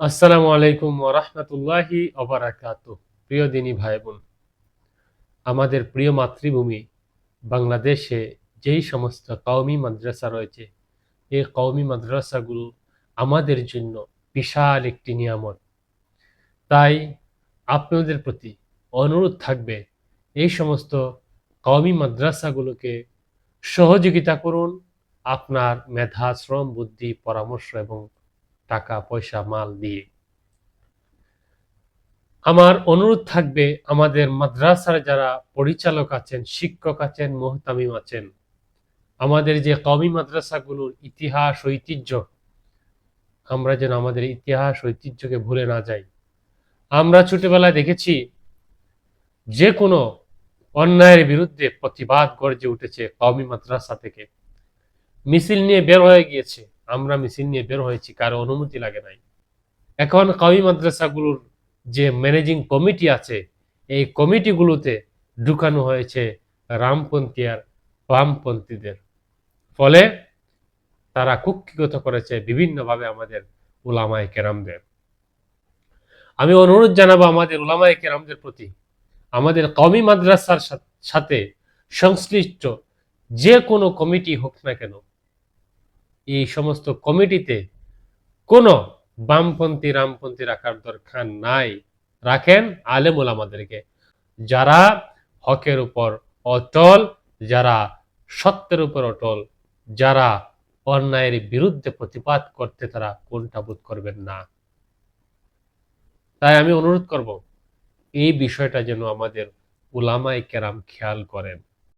আসসালামু আলাইকুম ওরহমতুল্লাহি অবরাকাত প্রিয় দিনী ভাই বোন আমাদের প্রিয় মাতৃভূমি বাংলাদেশে যেই সমস্ত কওমি মাদ্রাসা রয়েছে, এই কওমি মাদ্রাসাগুলো আমাদের জন্য বিশাল একটি নিয়ামত। তাই আপনাদের প্রতি অনুরোধ থাকবে, এই সমস্ত কওমি মাদ্রাসাগুলোকে সহযোগিতা করুন, আপনার মেধা, শ্রম, বুদ্ধি, পরামর্শ এবং টাকা, পয়সা, মাল দিয়ে। আমার অনুরোধ থাকবে আমাদের মাদ্রাসার যারা পরিচালক আছেন, শিক্ষক আছেন, মোহতামিম আছেন, আমাদের যে কওমি মাদ্রাসাগুলোর ইতিহাস, ঐতিহ্য, আমরা যেন আমাদের ইতিহাস, ঐতিহ্যকে ভুলে না যাই। আমরা ছোটবেলায় দেখেছি যে কোনো অন্যায়ের বিরুদ্ধে প্রতিবাদ গর্জে উঠেছে কমি মাদ্রাসা থেকে। মিছিল নিয়ে বের হয়ে গিয়েছে। আমরা মিছিল নিয়ে বের হয়েছি, কারও অনুমতি লাগে নাই। এখন কওমি মাদ্রাসাগুলোর যে ম্যানেজিং কমিটি আছে, এই কমিটিগুলোতে ঢুকানো হয়েছে রামপন্থী আর বামপন্থীদের। ফলে তারা কুক্ষিগত করেছে বিভিন্নভাবে আমাদের উলামায় কেরামদের। আমি অনুরোধ জানাব আমাদের উলামায় কেরামদের প্রতি, আমাদের কওমি মাদ্রাসার সাথে সংশ্লিষ্ট যে কোনো কমিটি হোক না কেন এই সমস্ত কমিটিতে কোনো বামপন্থী, রামপন্থী রাখার দরকার নাই। রাখেন আলেমুল আমাদেরকে। যারা হকের উপর অটল, যারা সত্যের উপর অটল, যারা অন্যায়ের বিরুদ্ধে প্রতিবাদ করতে তারা কোনটা বোধ করবেন না। তাই আমি অনুরোধ করব, এই বিষয়টা যেন আমাদের উলামাই কেরাম খেয়াল করেন।